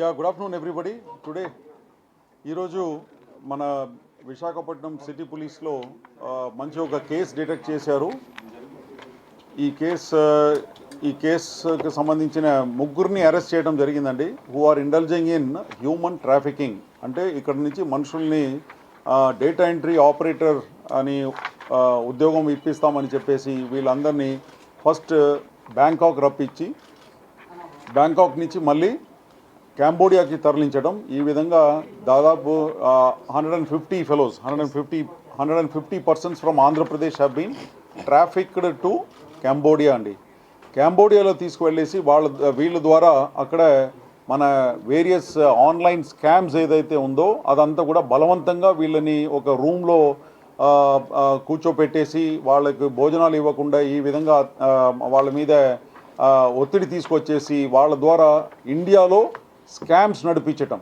Yeah good afternoon everybody today ఈరోజు మన Visakhapatnam city పోలీస్లో మంచి ఒక కేసు డిటెక్ట్ చేశారు. ఈ కేసు ఈ కేసుకి సంబంధించిన ముగ్గురిని అరెస్ట్ చేయడం జరిగిందండి. Who are indulging in human trafficking అంటే ఇక్కడ నుంచి మనుషుల్ని డేటా ఎంట్రీ ఆపరేటర్ అని ఉద్యోగం ఇప్పిస్తామని చెప్పేసి వీళ్ళందరినీ ఫస్ట్ బ్యాంకాక్ రప్పించి బ్యాంకాక్ నుంచి మళ్ళీ కాంబోడియాకి తరలించడం ఈ విధంగా దాదాపు hundred and fifty fellows hundred and fifty hundred and fifty persons from Andhra Pradesh have been trafficked to Cambodia అండి. కాంబోడియాలో తీసుకువెళ్ళేసి వాళ్ళ వీళ్ళ ద్వారా అక్కడ మన వేరియస్ ఆన్లైన్ స్కామ్స్ ఏదైతే ఉందో అదంతా కూడా బలవంతంగా వీళ్ళని ఒక రూమ్లో కూర్చోపెట్టేసి వాళ్ళకి భోజనాలు ఇవ్వకుండా ఈ విధంగా వాళ్ళ మీద ఒత్తిడి తీసుకొచ్చేసి వాళ్ళ ద్వారా ఇండియాలో స్కామ్స్ నడిపించటం.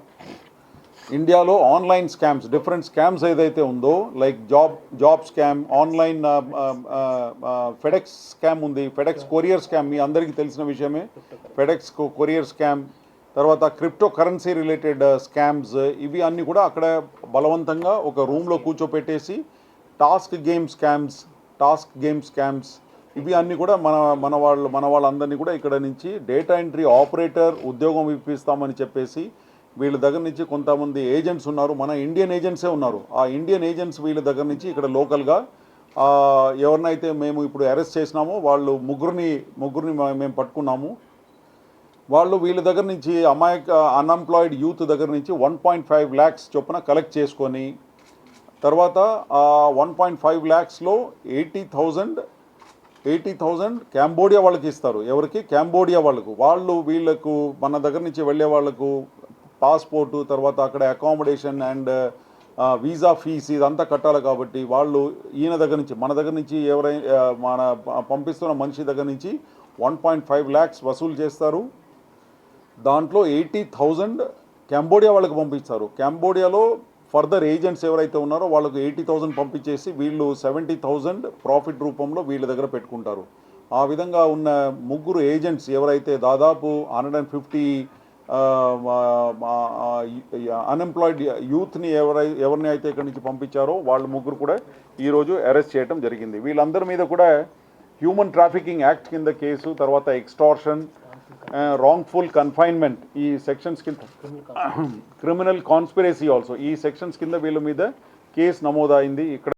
ఇండియాలో ఆన్లైన్ స్కామ్స్ డిఫరెంట్ స్కామ్స్ ఏదైతే ఉందో like job job scam online FedEx scam ఉంది. ఫెడెక్స్ కొరియర్ స్కామ్ మీ అందరికీ తెలిసిన విషయమే. ఫెడెక్స్ కొరియర్ స్కామ్ తర్వాత క్రిప్టో కరెన్సీ రిలేటెడ్ స్కామ్స్ ఇవి అన్నీ కూడా అక్కడ బలవంతంగా ఒక రూమ్లో కూర్చోపెట్టేసి task game scams task game scams ఇవి అన్నీ కూడా మన మన వాళ్ళు మన వాళ్ళందరినీ కూడా ఇక్కడ నుంచి డేటా ఎంట్రీ ఆపరేటర్ ఉద్యోగం ఇప్పిస్తామని చెప్పేసి వీళ్ళ దగ్గర నుంచి కొంతమంది ఏజెంట్స్ ఉన్నారు. మన ఇండియన్ ఏజెంట్సే ఉన్నారు. ఆ ఇండియన్ ఏజెంట్స్ వీళ్ళ దగ్గర నుంచి ఇక్కడ లోకల్గా ఎవరినైతే మేము ఇప్పుడు అరెస్ట్ చేసినామో వాళ్ళు ముగ్గురిని ముగ్గురిని మేము పట్టుకున్నాము. వాళ్ళు వీళ్ళ దగ్గర నుంచి అమాయక అన్ఎంప్లాయిడ్ యూత్ దగ్గర నుంచి వన్ పాయింట్ ఫైవ్ ల్యాక్స్ చొప్పున కలెక్ట్ చేసుకొని తర్వాత one point five ల్యాక్స్లో eighty thousand eighty thousand Cambodia వాళ్ళకి ఇస్తారు. ఎవరికి? క్యాంబోడియా వాళ్ళకు. వాళ్ళు వీళ్ళకు మన దగ్గర నుంచి వెళ్ళే వాళ్ళకు పాస్పోర్టు తర్వాత అక్కడ అకామిడేషన్ అండ్ వీసా ఫీస్ ఇదంతా కట్టాలి కాబట్టి వాళ్ళు ఈయన దగ్గర నుంచి మన దగ్గర నుంచి ఎవరైనా మన పంపిస్తున్న మనిషి దగ్గర నుంచి వన్ పాయింట్ ఫైవ్ ల్యాక్స్ వసూలు చేస్తారు. దాంట్లో ఎయిటీ థౌజండ్ కంబోడియా వాళ్ళకి పంపిస్తారు. కంబోడియాలో ఫర్దర్ ఏజెంట్స్ ఎవరైతే ఉన్నారో వాళ్ళకు ఎయిటీ థౌజండ్ పంపించేసి వీళ్ళు సెవెంటీ థౌజండ్ ప్రాఫిట్ రూపంలో వీళ్ళ దగ్గర పెట్టుకుంటారు. ఆ విధంగా ఉన్న ముగ్గురు ఏజెంట్స్ ఎవరైతే దాదాపు హండ్రెడ్ అండ్ ఫిఫ్టీ అన్ఎంప్లాయిడ్ యూత్ని ఎవరై ఎవరిని అయితే ఇక్కడి నుంచి పంపించారో వాళ్ళ ముగ్గురు కూడా ఈరోజు అరెస్ట్ చేయడం జరిగింది. వీళ్ళందరి మీద కూడా హ్యూమన్ ట్రాఫికింగ్ యాక్ట్ కింద కేసు తర్వాత ఎక్స్టార్షన్ రాంగ్ఫుల్ కన్ఫైన్మెంట్ ఈ సెక్షన్స్ కింద క్రిమినల్ కాన్స్పిరసీ ఆల్సో ఈ సెక్షన్స్ కింద వీళ్ళ మీద కేసు నమోదైంది. ఇక్కడ